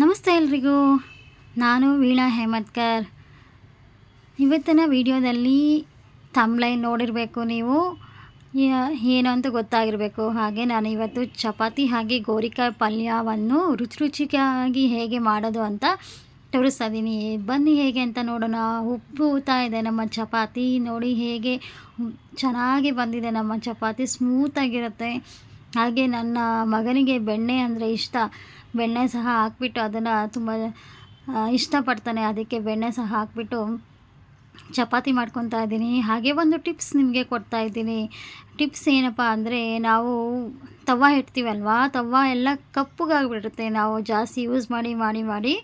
ನಮಸ್ತೆ ಎಲ್ರಿಗೂ. ನಾನು ವೀಣಾ ಹೇಮತ್ಕರ್. ಇವತ್ತಿನ ವಿಡಿಯೋದಲ್ಲಿ ತಮ್ಲೈನ್ ನೋಡಿರಬೇಕು ನೀವು. ಏನು ಅಂತ ಗೊತ್ತಾಗಿರಬೇಕು. ಹಾಗೆ ನಾನು ಇವತ್ತು ಚಪಾತಿ ಹಾಗೆ ಗೋರಿಕಾಯಿ ಪಲ್ಯವನ್ನು ರುಚಿ ರುಚಿಯಾಗಿ ಹೇಗೆ ಮಾಡೋದು ಅಂತ ತೋರಿಸ್ತಾ ಇದ್ದೀನಿ ಬನ್ನಿ ಹೇಗೆ ಅಂತ ನೋಡೋಣ. ಉಪ್ಪು ಊತಾ ಇದೆ ನಮ್ಮ ಚಪಾತಿ. ನೋಡಿ ಹೇಗೆ ಚೆನ್ನಾಗಿ ಬಂದಿದೆ ನಮ್ಮ ಚಪಾತಿ. ಸ್ಮೂತಾಗಿರುತ್ತೆ ಹಾಗೆ ನನ್ನ ಮಗನಿಗೆ ಬೆಣ್ಣೆ ಅಂದರೆ ಇಷ್ಟ. ಬೆಣ್ಣೆ ಸಹ ಹಾಕ್ಬಿಟ್ಟು ಅದನ್ನು ತುಂಬ ಇಷ್ಟಪಡ್ತಾನೆ. ಅದಕ್ಕೆ ಬೆಣ್ಣೆ ಸಹ ಹಾಕ್ಬಿಟ್ಟು ಚಪಾತಿ ಮಾಡ್ಕೊತಾ ಇದ್ದೀನಿ. ಹಾಗೆ ಒಂದು ಟಿಪ್ಸ್ ನಿಮಗೆ ಕೊಡ್ತಾ ಇದ್ದೀನಿ. ಟಿಪ್ಸ್ ಏನಪ್ಪ ಅಂದರೆ, ನಾವು ತವ ಇಡ್ತೀವಲ್ವಾ? ತವ ಎಲ್ಲ ಕಪ್ಪಗಾಗ್ಬಿಡುತ್ತೆ. ನಾವು ಜಾಸ್ತಿ ಯೂಸ್ ಮಾಡಿ ಮಾಡಿ ಮಾಡಿ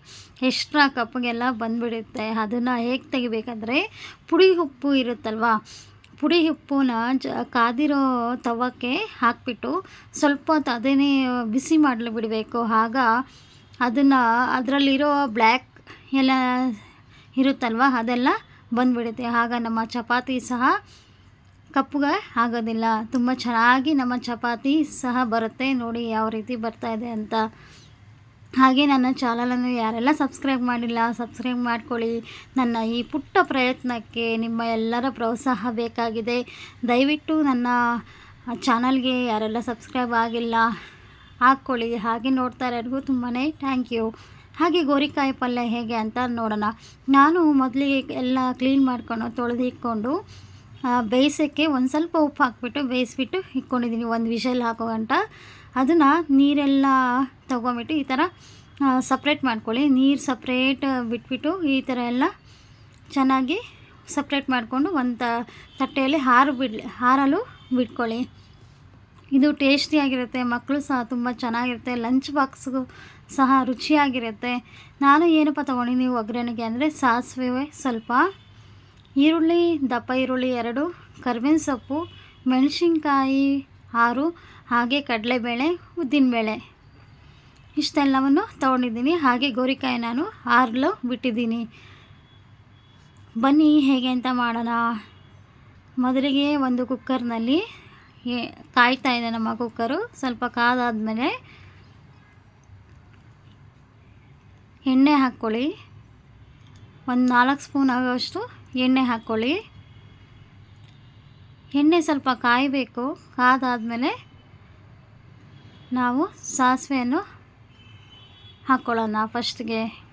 ಎಕ್ಸ್ಟ್ರಾ ಕಪ್ಪಗೆಲ್ಲ ಬಂದುಬಿಡುತ್ತೆ. ಅದನ್ನು ಹೇಗೆ ತೆಗಿಬೇಕಂದ್ರೆ, ಪುಡಿ ಉಪ್ಪು ಇರುತ್ತಲ್ವಾ? ಪುಡಿ ಉಪ್ಪನ್ನ ಜ ಕಾದಿರೋ ತವಕ್ಕೆ ಹಾಕಿಬಿಟ್ಟು ಸ್ವಲ್ಪ ಹೊತ್ತು ಅದನ್ನೇ ಬಿಸಿ ಮಾಡಲು ಬಿಡಬೇಕು. ಆಗ ಅದನ್ನು ಅದರಲ್ಲಿರೋ ಬ್ಲ್ಯಾಕ್ ಎಲ್ಲ ಇರುತ್ತಲ್ವ, ಅದೆಲ್ಲ ಬಂದುಬಿಡುತ್ತೆ. ಆಗ ನಮ್ಮ ಚಪಾತಿ ಸಹ ಕಪ್ಪುಗೆ ಆಗೋದಿಲ್ಲ. ತುಂಬ ಚೆನ್ನಾಗಿ ನಮ್ಮ ಚಪಾತಿ ಸಹ ಬರುತ್ತೆ. ನೋಡಿ ಯಾವ ರೀತಿ ಬರ್ತಾ ಇದೆ ಅಂತ. ಹಾಗೆ ನನ್ನ ಚಾನಲನ್ನು ಯಾರೆಲ್ಲ ಸಬ್ಸ್ಕ್ರೈಬ್ ಮಾಡಿಲ್ಲ, ಸಬ್ಸ್ಕ್ರೈಬ್ ಮಾಡ್ಕೊಳ್ಳಿ. ನನ್ನ ಈ ಪುಟ್ಟ ಪ್ರಯತ್ನಕ್ಕೆ ನಿಮ್ಮ ಎಲ್ಲರ ಪ್ರೋತ್ಸಾಹ ಬೇಕಾಗಿದೆ. ದಯವಿಟ್ಟು ನನ್ನ ಚಾನಲ್ಗೆ ಯಾರೆಲ್ಲ ಸಬ್ಸ್ಕ್ರೈಬ್ ಆಗಿಲ್ಲ, ಹಾಕ್ಕೊಳ್ಳಿ. ಹಾಗೆ ನೋಡ್ತಾ ಇರೋರಿಗೂ ತುಂಬಾ ಥ್ಯಾಂಕ್ ಯು. ಹಾಗೆ ಗೋರಿಕಾಯಿ ಪಲ್ಯ ಹೇಗೆ ಅಂತ ನೋಡೋಣ. ನಾನು ಮೊದಲಿಗೆ ಎಲ್ಲ ಕ್ಲೀನ್ ಮಾಡ್ಕೊಂಡು, ತೊಳೆದು ಇಟ್ಕೊಂಡು ಬೇಯಿಸೋಕ್ಕೆ ಒಂದು ಸ್ವಲ್ಪ ಉಪ್ಪು ಹಾಕ್ಬಿಟ್ಟು, ಬೇಯಿಸ್ಬಿಟ್ಟು ಇಟ್ಕೊಂಡಿದ್ದೀನಿ. ಒಂದು ವಿಷಲ್ ಹಾಕೋ ಗಂಟ. ಅದನ್ನು ನೀರೆಲ್ಲ ತೊಗೊಂಬಿಟ್ಟು ಈ ಥರ ಸಪ್ರೇಟ್ ಮಾಡ್ಕೊಳ್ಳಿ. ನೀರು ಸಪ್ರೇಟ್ ಬಿಟ್ಬಿಟ್ಟು ಈ ಥರ ಎಲ್ಲ ಚೆನ್ನಾಗಿ ಸಪ್ರೇಟ್ ಮಾಡಿಕೊಂಡು ಒಂದು ತಟ್ಟೆಯಲ್ಲಿ ಹಾರು ಬಿಡಲಿ ಹಾರಲು ಬಿಟ್ಕೊಳ್ಳಿ. ಇದು ಟೇಸ್ಟಿಯಾಗಿರುತ್ತೆ ಮಕ್ಕಳು ಸಹ ತುಂಬ ಚೆನ್ನಾಗಿರುತ್ತೆ ಲಂಚ್ ಬಾಕ್ಸ್ಗೂ ಸಹ ರುಚಿಯಾಗಿರುತ್ತೆ. ನಾನು ಏನಪ್ಪ ತೊಗೊಂಡಿದ್ದೀನಿ ಒಗ್ಗರಣೆಗೆ ಅಂದರೆ ಸಾಸಿವೆ ಸ್ವಲ್ಪ, ಈರುಳ್ಳಿ, ದಪ್ಪ ಈರುಳ್ಳಿ ಎರಡು, ಕರ್ಬೇವಿನ ಸೊಪ್ಪು, ಮೆಣಸಿನ್ಕಾಯಿ ಆರು ಹಾಗೆ ಕಡಲೆಬೇಳೆ, ಉದ್ದಿನಬೇಳೆ. ಇಷ್ಟೆಲ್ಲವನ್ನು ತೊಗೊಂಡಿದ್ದೀನಿ. ಹಾಗೆ ಗೋರಿಕಾಯಿ ನಾನು ಆರ್ಲು ಬಿಟ್ಟಿದ್ದೀನಿ. ಬನ್ನಿ, ಹೇಗೆ ಅಂತ ಮಾಡೋಣ. ಮೊದಲಿಗೆ ಒಂದು ಕುಕ್ಕರ್ನಲ್ಲಿ ಕಾಯ್ತಾ ಇದೆ ನಮ್ಮ ಕುಕ್ಕರು. ಸ್ವಲ್ಪ ಕಾದಾದಮೇಲೆ ಎಣ್ಣೆ ಹಾಕ್ಕೊಳ್ಳಿ. ಒಂದು ನಾಲ್ಕು ಸ್ಪೂನ್ ಆಗೋಷ್ಟು ಎಣ್ಣೆ ಹಾಕ್ಕೊಳ್ಳಿ. ಎಣ್ಣೆ ಸ್ವಲ್ಪ ಕಾಯಬೇಕು. ಕಾದಾದಮೇಲೆ ನಾವು ಸಾಸಿವೆಯನ್ನು ಹಾಕ್ಕೊಳ್ಳೋಣ ಫಸ್ಟ್ಗೆ.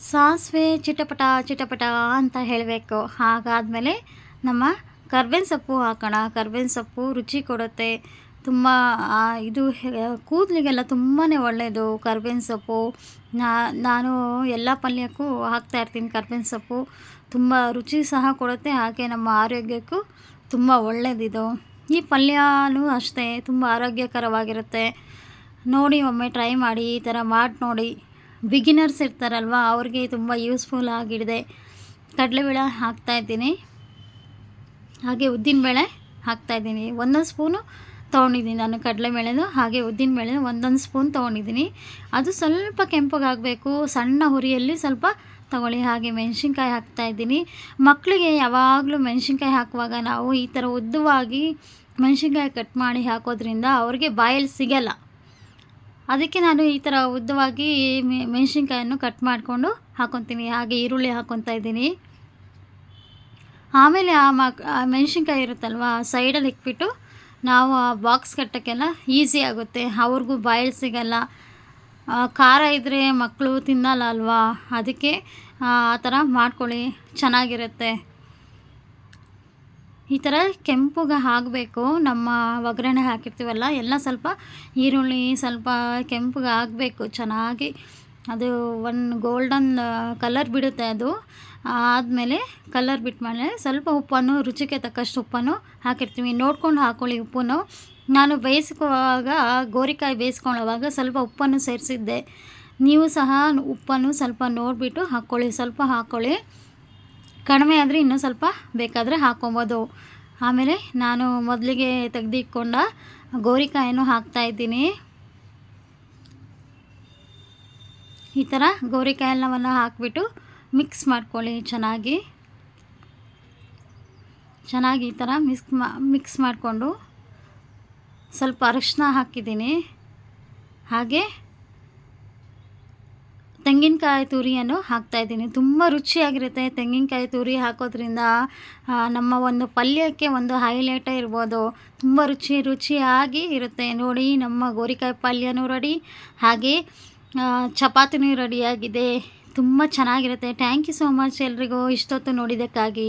ಸಾಸಿವೆ ಚಿಟಪಟ ಚಿಟಪಟ ಅಂತ ಹೇಳಬೇಕು. ಹಾಗಾದಮೇಲೆ ನಮ್ಮ ಕರ್ಬೇವಿನ ಸೊಪ್ಪು ಹಾಕೋಣ. ಕರ್ಬೇವಿನ ಸೊಪ್ಪು ರುಚಿ ಕೊಡುತ್ತೆ. ತುಂಬ ಇದು ಕೂದಲಿಗೆಲ್ಲ ತುಂಬಾ ಒಳ್ಳೆಯದು ಕರ್ಬೇವಿನ ಸೊಪ್ಪು ನಾನು ಎಲ್ಲ ಪಲ್ಯಕ್ಕೂ ಹಾಕ್ತಾ ಇರ್ತೀನಿ ಕರ್ಬೇವಿನ ಸೊಪ್ಪು. ತುಂಬ ರುಚಿ ಸಹ ಕೊಡುತ್ತೆ, ಹಾಗೆ ನಮ್ಮ ಆರೋಗ್ಯಕ್ಕೂ ತುಂಬ ಒಳ್ಳೆಯದಿದು ಈ ಪಲ್ಯನೂ ಅಷ್ಟೇ, ತುಂಬ ಆರೋಗ್ಯಕರವಾಗಿರುತ್ತೆ. ನೋಡಿ, ಒಮ್ಮೆ ಟ್ರೈ ಮಾಡಿ, ಈ ಥರ ಮಾಡಿ ನೋಡಿ. ಬಿಗಿನರ್ಸ್ ಇರ್ತಾರಲ್ವ, ಅವ್ರಿಗೆ ತುಂಬ ಯೂಸ್ಫುಲ್ ಆಗಿಡಿದೆ. ಕಡಲೆಬೇಳೆ ಹಾಕ್ತಾಯಿದ್ದೀನಿ ಹಾಗೆ ಉದ್ದಿನಬೇಳೆ ಹಾಕ್ತಾಯಿದ್ದೀನಿ ಒಂದೊಂದು ಸ್ಪೂನು ತೊಗೊಂಡಿದ್ದೀನಿ. ನಾನು ಕಡಲೆ ಮೇಳೆನು ಹಾಗೆ ಉದ್ದಿನ ಮೇಳೆನು ಒಂದೊಂದು ಸ್ಪೂನ್ ತೊಗೊಂಡಿದ್ದೀನಿ. ಅದು ಸ್ವಲ್ಪ ಕೆಂಪಗಾಗಬೇಕು. ಸಣ್ಣ ಹುರಿಯಲ್ಲಿ ಸ್ವಲ್ಪ ತಗೊಳ್ಳಿ. ಹಾಗೆ ಮೆಣಸಿನ್ಕಾಯಿ ಹಾಕ್ತಾಯಿದ್ದೀನಿ ಮಕ್ಕಳಿಗೆ ಯಾವಾಗಲೂ ಮೆಣಸಿನ್ಕಾಯಿ ಹಾಕುವಾಗ ನಾವು ಈ ಥರ ಉದ್ದವಾಗಿ ಮೆಣಸಿನ್ಕಾಯಿ ಕಟ್ ಮಾಡಿ ಹಾಕೋದ್ರಿಂದ ಅವ್ರಿಗೆ ಬಾಯಲ್ಲಿ ಸಿಗಲ್ಲ. ಅದಕ್ಕೆ ನಾನು ಈ ಥರ ಉದ್ದವಾಗಿ ಮೆಣಸಿನ್ಕಾಯನ್ನು ಕಟ್ ಮಾಡಿಕೊಂಡು ಹಾಕೊತೀನಿ. ಹಾಗೆ ಈರುಳ್ಳಿ ಹಾಕೊತಾ ಇದ್ದೀನಿ. ಆಮೇಲೆ ಆ ಮಕ್ ಮೆಣಸಿನ್ಕಾಯಿ ಇರುತ್ತಲ್ವ ಸೈಡಲ್ಲಿ ಇಟ್ಬಿಟ್ಟು ನಾವು ಆ ಬಾಕ್ಸ್ ಕಟ್ಟೋಕ್ಕೆಲ್ಲ ಈಸಿ ಆಗುತ್ತೆ. ಅವ್ರಿಗೂ ಬಾಯಲ್ಲಿ ಸಿಗಲ್ಲ. ಖಾರ ಇದ್ದರೆ ಮಕ್ಕಳು ತಿನ್ನಲ್ಲ ಅಲ್ವಾ? ಅದಕ್ಕೆ, ಆ ಥರ ಮಾಡ್ಕೊಳ್ಳಿ. ಚೆನ್ನಾಗಿರುತ್ತೆ. ಈ ಥರ ಕೆಂಪುಗೆ ಆಗಬೇಕು ನಮ್ಮ ಒಗ್ಗರಣೆ ಹಾಕಿರ್ತೀವಲ್ಲ, ಎಲ್ಲ ಸ್ವಲ್ಪ ಈರುಳ್ಳಿ, ಸ್ವಲ್ಪ ಕೆಂಪುಗೆ ಆಗಬೇಕು ಚೆನ್ನಾಗಿ. ಅದು ಒಂದು ಗೋಲ್ಡನ್ ಕಲರ್ ಬಿಡುತ್ತೆ ಅದು. ಆದಮೇಲೆ ಕಲರ್ ಬಿಟ್ಮೇಲೆ ಸ್ವಲ್ಪ ಉಪ್ಪನ್ನು, ರುಚಿಗೆ ತಕ್ಕಷ್ಟು ಉಪ್ಪನ್ನು ಹಾಕಿರ್ತೀವಿ. ನೋಡ್ಕೊಂಡು ಹಾಕ್ಕೊಳ್ಳಿ ಉಪ್ಪನ್ನು. ನಾನು ಬೇಯಿಸ್ಕೋವಾಗ ಗೋರಿಕಾಯಿ ಬೇಯಿಸ್ಕೊಳ್ಳೋವಾಗ ಸ್ವಲ್ಪ ಉಪ್ಪನ್ನು ಸೇರಿಸಿದ್ದೆ. ನೀವು ಸಹ ಉಪ್ಪನ್ನು ಸ್ವಲ್ಪ ನೋಡಿಬಿಟ್ಟು ಹಾಕ್ಕೊಳ್ಳಿ ಸ್ವಲ್ಪ ಹಾಕ್ಕೊಳ್ಳಿ ಕಡಿಮೆ ಆದರೆ ಇನ್ನೂ ಸ್ವಲ್ಪ ಬೇಕಾದರೆ ಹಾಕ್ಕೊಬೋದು ಆಮೇಲೆ ನಾನು ಮೊದಲಿಗೆ ತೆಗೆದಿಟ್ಕೊಂಡ ಗೋರಿಕಾಯನ್ನು ಹಾಕ್ತಾಯಿದ್ದೀನಿ ಈ ಥರ ಗೋರಿಕಾಯಿ ಎಲ್ಲವನ್ನು ಹಾಕಿಬಿಟ್ಟು ಮಿಕ್ಸ್ ಮಾಡ್ಕೊಳ್ಳಿ ಚೆನ್ನಾಗಿ. ಚೆನ್ನಾಗಿ ಈ ಥರ ಮಿಕ್ಸ್ ಮಾ, ಮಿಕ್ಸ್ ಮಾಡಿಕೊಂಡು ಸ್ವಲ್ಪ ಅರಿಶಿನ ಹಾಕಿದ್ದೀನಿ. ಹಾಗೆ ತೆಂಗಿನಕಾಯಿ ತುರಿಯನ್ನು ಹಾಕ್ತಾಯಿದ್ದೀನಿ ತುಂಬ ರುಚಿಯಾಗಿರುತ್ತೆ ತೆಂಗಿನಕಾಯಿ ತುರಿ ಹಾಕೋದ್ರಿಂದ. ನಮ್ಮ ಒಂದು ಪಲ್ಯಕ್ಕೆ ಒಂದು ಹೈಲೈಟೇ ಇರ್ಬೋದು. ತುಂಬ ರುಚಿ, ರುಚಿಯಾಗಿ ಇರುತ್ತೆ. ನೋಡಿ, ನಮ್ಮ ಗೋರಿಕಾಯಿ ಪಲ್ಯನೂ ರೆಡಿ. ಹಾಗೆ ಚಪಾತಿನೂ ರೆಡಿಯಾಗಿದೆ. ತುಂಬ ಚೆನ್ನಾಗಿರುತ್ತೆ. ಥ್ಯಾಂಕ್ ಯು ಸೋ ಮಚ್ ಎಲ್ರಿಗೂ ಇಷ್ಟೊತ್ತು ನೋಡಿದ್ದಕ್ಕಾಗಿ.